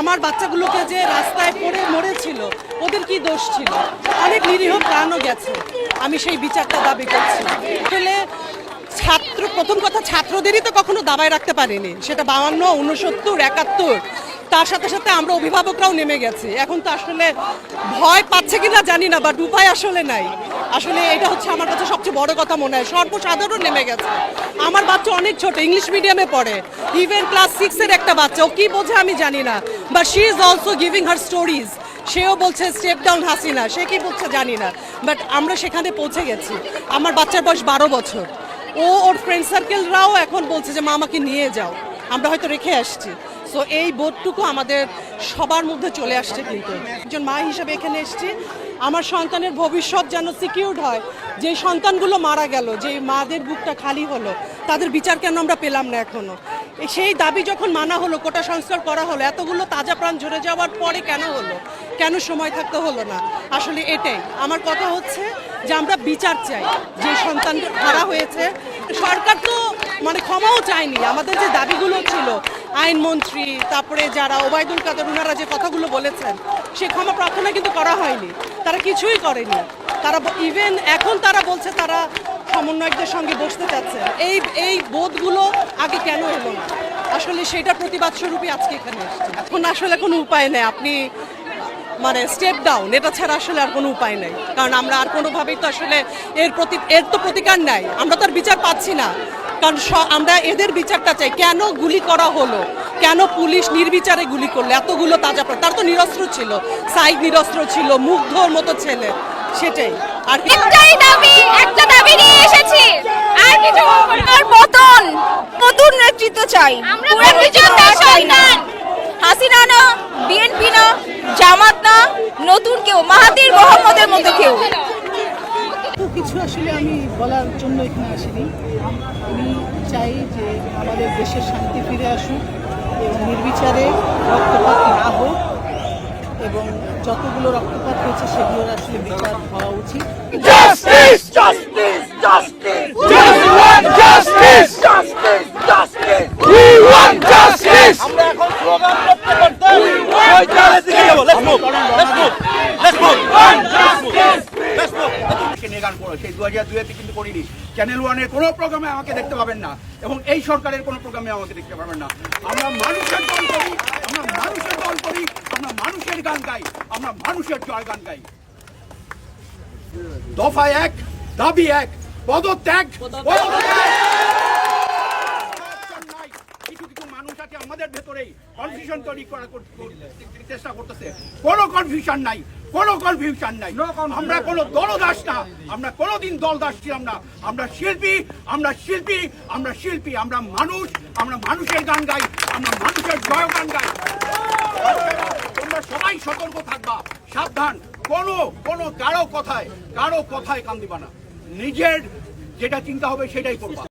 আমার বাচ্চাগুলোকে যে রাস্তায় পড়ে মরেছিল, ওদের কি দোষ ছিল? অনেক নিরীহ প্রাণও গেছে। আমি সেই বিচারটা দাবি করছি। আসলে ছাত্র, প্রথম কথা, ছাত্রদেরই তো কখনো দাবায় রাখতে পারেনি। সেটা বাউান্ন উনসত্তর একাত্তর। তার সাথে সাথে আমরা অভিভাবকরাও নেমে গেছি। এখন তো আসলে ভয় পাচ্ছে কিনা জানি না বাট উপায় আসলে নাই। আসলে এটা হচ্ছে আমার কাছে সবচেয়ে বড় কথা মনে হয়। সর্বসাধারণ নেমে গেছে। আমার বাচ্চা অনেক ছোট ইংলিশ মিডিয়ামে পড়ে। ইভেন ক্লাস সিক্সের একটা বাচ্চা, ও কি বোঝে আমি জানি না। But she is also giving her stories সেও বলছে স্টেপ ডাউন হাসিনা। সে কি বলছে জানি না। বাট আমরা সেখানে পৌঁছে গেছি। আমার বাচ্চার বয়স বারো বছর। ও ওর ফ্রেন্ড সার্কেলরাও এখন বলছে যে, মা, আমাকে নিয়ে যাও। আমরা হয়তো রেখে আসছি। সো এই বোধটুকু আমাদের সবার মধ্যে চলে আসছে কিন্তু। একজন মা হিসেবে এখানে এসেছি। আমার সন্তানের ভবিষ্যৎ যেন সিকিউরড হয়। যে সন্তানগুলো মারা গেল, যে মাদের বুকটা খালি হলো, তাদের বিচার কেন আমরা পেলাম না এখনও? এ- সেই দাবি যখন মানা হলো, কোটা সংস্কার করা হলো, এতগুলো তাজা প্রাণ ঝরে যাওয়ার পরে কেন হলো? কেন সময় থাকতে হলো না? আসলে এটাই। আমার কথা হচ্ছে যে আমরা বিচার চাই। যে সন্তান ধরা হয়েছে, সরকার তো মানে ক্ষমাও চায়নি। আমাদের যে দাবিগুলো ছিল আইনমন্ত্রী, তারপরে যারা ওবায়দুল কাদের ওনারা যে কথাগুলো বলেছেন, সে ক্ষমা প্রার্থনা কিন্তু করা হয়নি। তারা কিছুই করেনি। তারা ইভেন এখন তারা বলছে তারা সমন্বয়কদের সঙ্গে বসতে চাচ্ছে। এই এই বোধগুলো আগে কেন এলো না? আসলে সেটার প্রতিবাদ স্বরূপই আজকে এখানে এসেছি। এখন আসলে কোনো উপায় নেই। আপনি মানে স্টেপ ডাউন এটা ছাড়া আসলে আর কোনো উপায় নেই। কারণ আমরা আর কোনোভাবেই তো আসলে এর প্রতি, এর তো প্রতিকার নাই। আমরা তো আর বিচার পাচ্ছি না। কারণ স- আমরা এদের বিচারটা চাই। কেন গুলি করা হলো? কেন পুলিশ নির্বিচারে গুলি করল? এতগুলো তাজা? তার তো নিরস্ত্র ছিল। সাইড নিরস্ত্র ছিল মুগ্ধর মতো ছেলে। সেটাই। আর একটাই দাবি একটা দাবি নিয়ে এসেছি। আর কিছু আর পতন নতুন নেতৃত্ব চাই। আমরা মুক্তিযোদ্ধার সন্তান। হাসিনা না বিএনপি না জামাত না নতুন কেউ মাহাতির মোহাম্মদের মতো কেউ। এত কিছু আসলে আমি বলার জন্য এখানে আসিনি। আমি চাই যে আমাদের দেশের শান্তি ফিরে আসুক এবং নির্বিচারে রক্তপাত না হোক এবং যতগুলো রক্তপাত হয়েছে সেগুলোর আসলে বিচার হওয়া উচিত। Let's move! Let's! Move! সে নিয়ে গান করো সেই দু হাজার দুয়েতে কিন্তু করিনি। চ্যানেল ওয়ানের কোনো প্রোগ্রামে আমাকে দেখতে পাবেন না এবং এই সরকারের কোনো প্রোগ্রামে আমাকে দেখতে পাবেন না। আমরা মানুষের দল করি আমরা মানুষের দল করি আমরা মানুষের গান গাই আমরা মানুষের জয় গান গাই। দফা এক দাবি এক পদত্যাগ। পদত্যাগ নাই। কিছু কিছু মানুষ আছে আমাদের ভেতরেই কনফিউশন তৈরি করা চেষ্টা করতেছে। কোনো কনফিউশন নাই কোনো কনফিউশন নাই। আমরা কোনো দলদাস না আমরা কোনোদিন দলদাস ছিলাম না। আমরা শিল্পী আমরা শিল্পী আমরা শিল্পী আমরা মানুষ আমরা মানুষের গান গাই আমরা মানুষের জয় গান গাই। তোমরা সবাই সতর্ক থাকবা সাবধান। কোনো কোনো কারও কথায় কারও কথায় কান দিবা না। নিজের যেটা চিন্তা হবে সেটাই করবা।